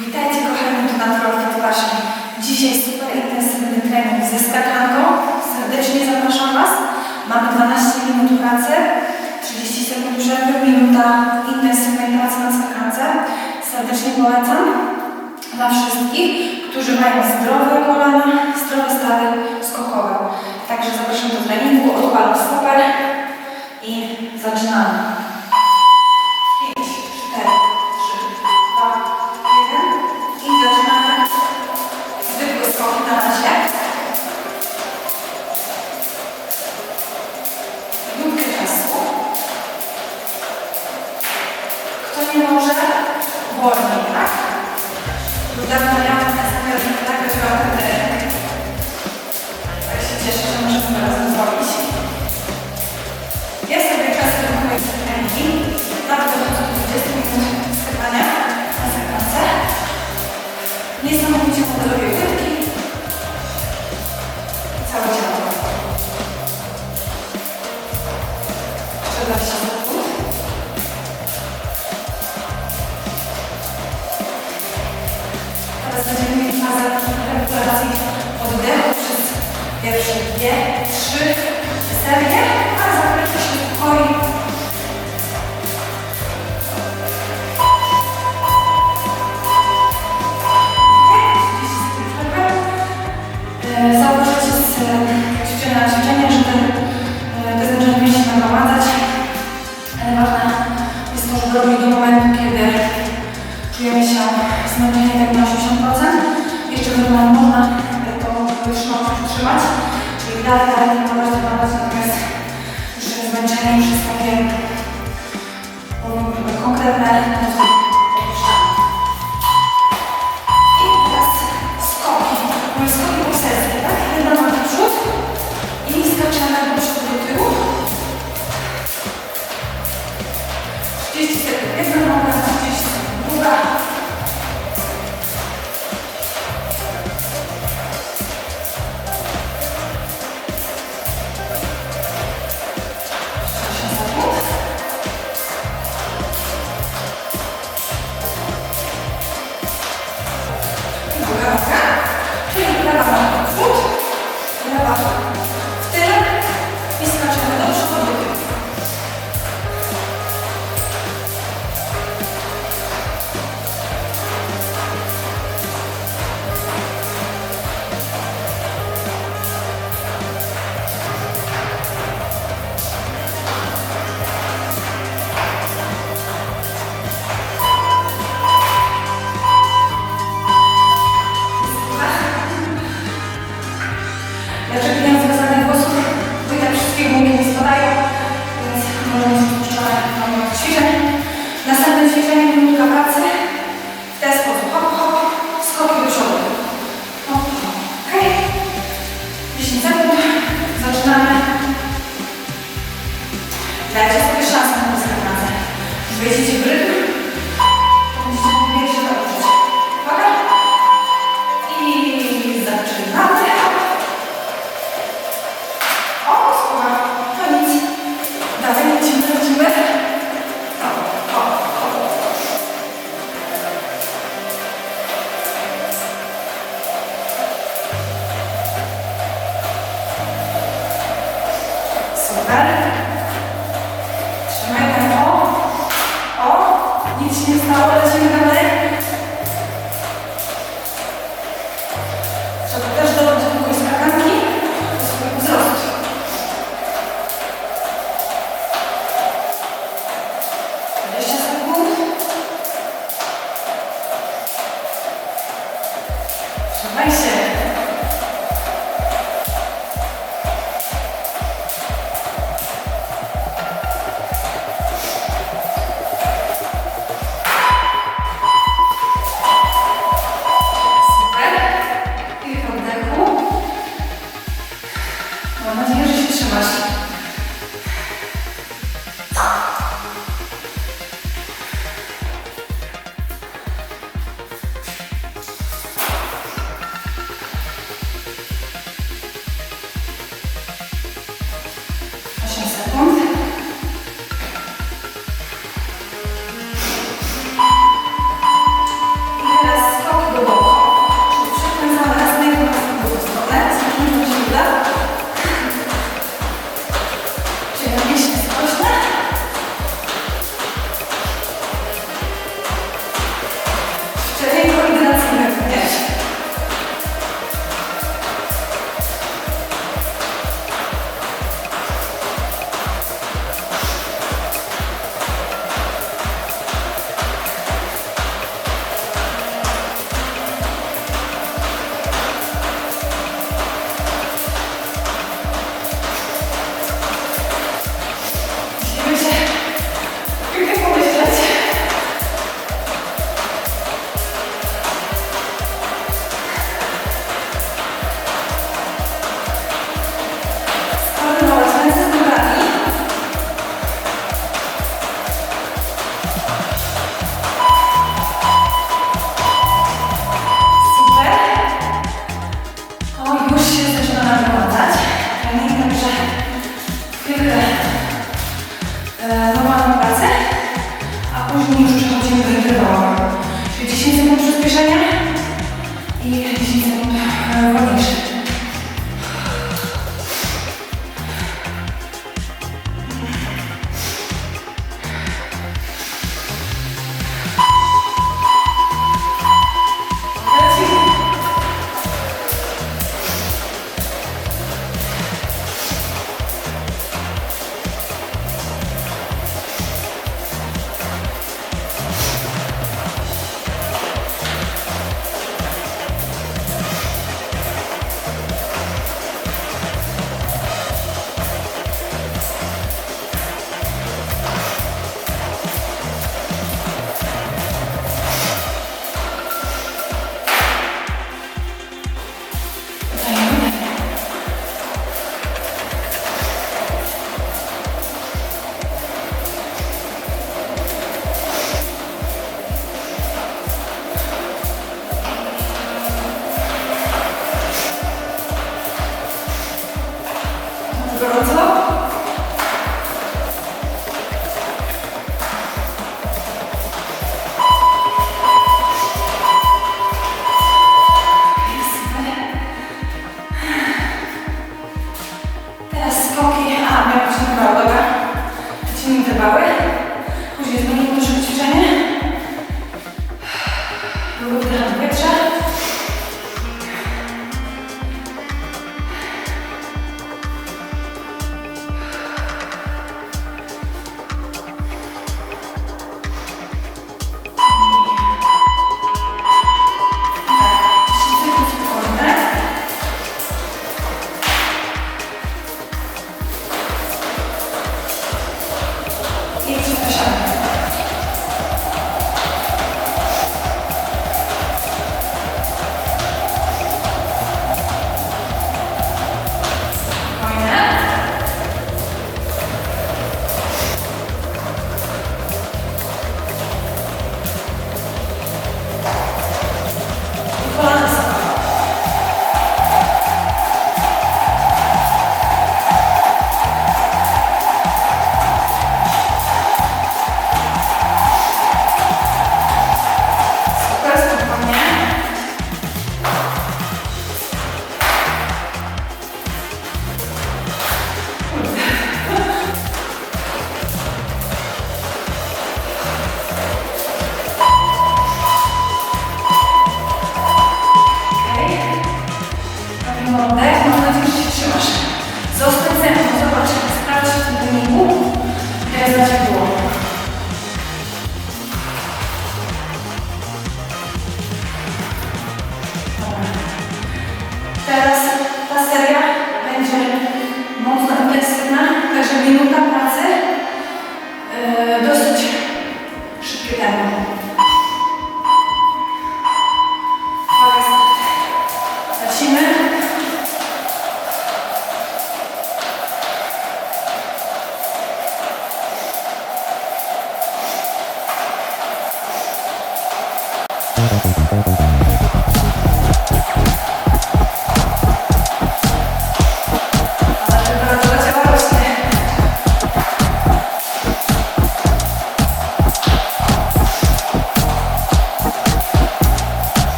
Witajcie kochani tu na Profit Dzisiaj super intensywny trening ze skakanką. Serdecznie zapraszam Was. Mamy 12 minut pracy, 30 sekund przerwy, minuta intensywnej pracy na skakance. Serdecznie polecam dla wszystkich którzy mają zdrowe kolana, zdrowe stawy skokowe. Także zapraszam do treningu, odpalam stoper i zaczynamy. 사무장 전학시 trzymać. Czyli.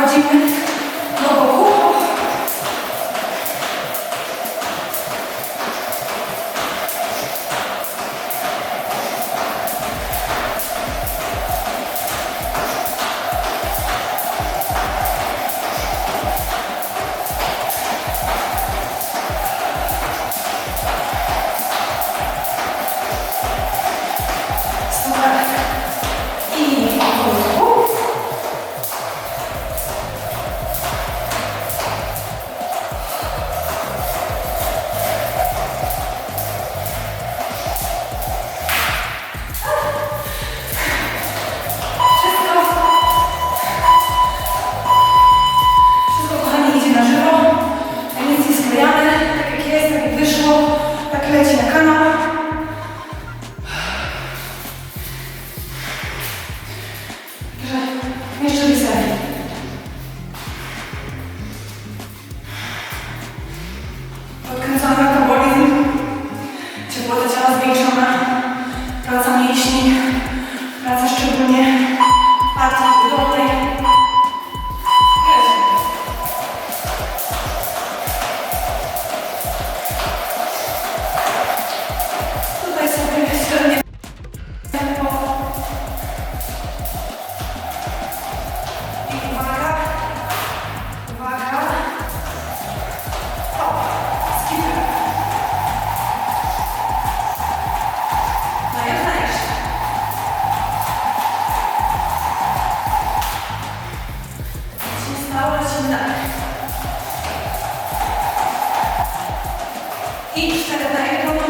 Chodzimy I cztery na